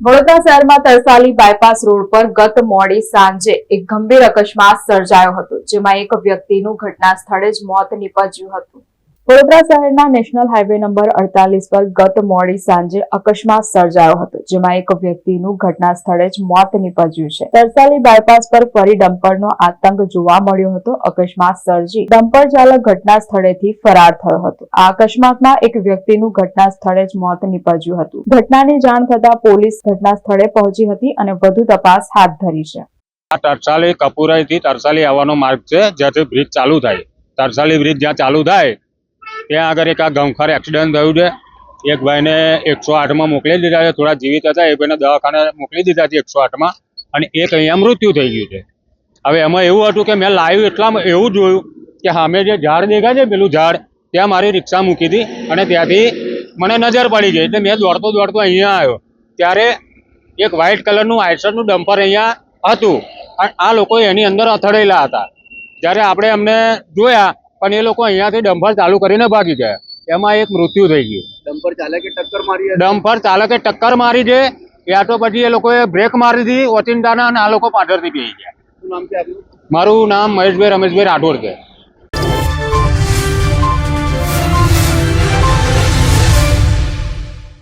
વડોદરા શહેરમાં Tarsali bypass road પર ગત મોડી સાંજે એક ગંભીર અકસ્માત સર્જાયો હતો, જેમાં એક વ્યક્તિનું ઘટના સ્થળે જ મોત નીપજ્યું હતું. વડોદરા શહેરના નેશનલ હાઈવે નંબર અડતાલીસ પર ગત મોડી સાંજે અકસ્માત સર્જાયો હતો, જેમાં એક વ્યક્તિનું ઘટના સ્થળે જ મોત નીપજ્યું છે. તરસાલી બાયપાસ પર ફરી ડમ્પરનો આતંક જોવા મળ્યો હતો. અકસ્માત સર્જી ડમ્પર ચાલક ઘટના સ્થળેથી ફરાર થયો હતો. આ અકસ્માતમાં એક વ્યક્તિનું ઘટના સ્થળે જ મોત નીપજ્યું હતું. ઘટનાની જાણ થતા પોલીસ ઘટના સ્થળે પહોંચી હતી અને વધુ તપાસ હાથ ધરી છે. આ તરસાલી કપુરાઈથી તરસાલી આવવાનો માર્ગ છે, જ્યાંથી બ્રિજ ચાલુ થાય. તરસાલી બ્રિજ જ્યાં ચાલુ થાય ત્યાં આગળ એક આ ગમખર એક્સિડન્ટ થયું છે. એક ભાઈને એકસો આઠમાં મોકલી દીધા છે. થોડા જીવિત હતા. એ ભાઈને દવાખાને મોકલી દીધા છે એકસો આઠમાં. અને એક અહીંયા મૃત્યુ થઈ ગયું છે. હવે એમાં એવું હતું કે મેં લાઈવ એટલામાં એવું જોયું કે સામે જે ઝાડ દેખાય છે પેલું ઝાડ, ત્યાં મારી રિક્ષા મૂકી હતી અને ત્યાંથી મને નજર પડી ગઈ. એટલે મેં દોડતો દોડતો અહીંયા આવ્યો. ત્યારે એક વ્હાઇટ કલરનું આઈસરનું ડમ્પર અહીંયા હતું. અને આ લોકો એની અંદર અથડેલા હતા. જ્યારે આપણે અમને જોયા પણ એ લોકો અહીંયાથી ડમ્ફર ચાલુ કરીને ભાગી ગયા. એમાં એક મૃત્યુ થઈ ગયું. ડમ્ફર ચાલકે ટક્કર મારી ડમ્ફર ડમ્પર ચાલકે ટક્કર મારી છે યા તો પછી એ લોકોએ બ્રેક મારી હતી ઓચિંતાના અને આ લોકો પાછળથી પી ગયા. મારું નામ મહેશભાઈ રમેશભાઈ રાઠોડ છે.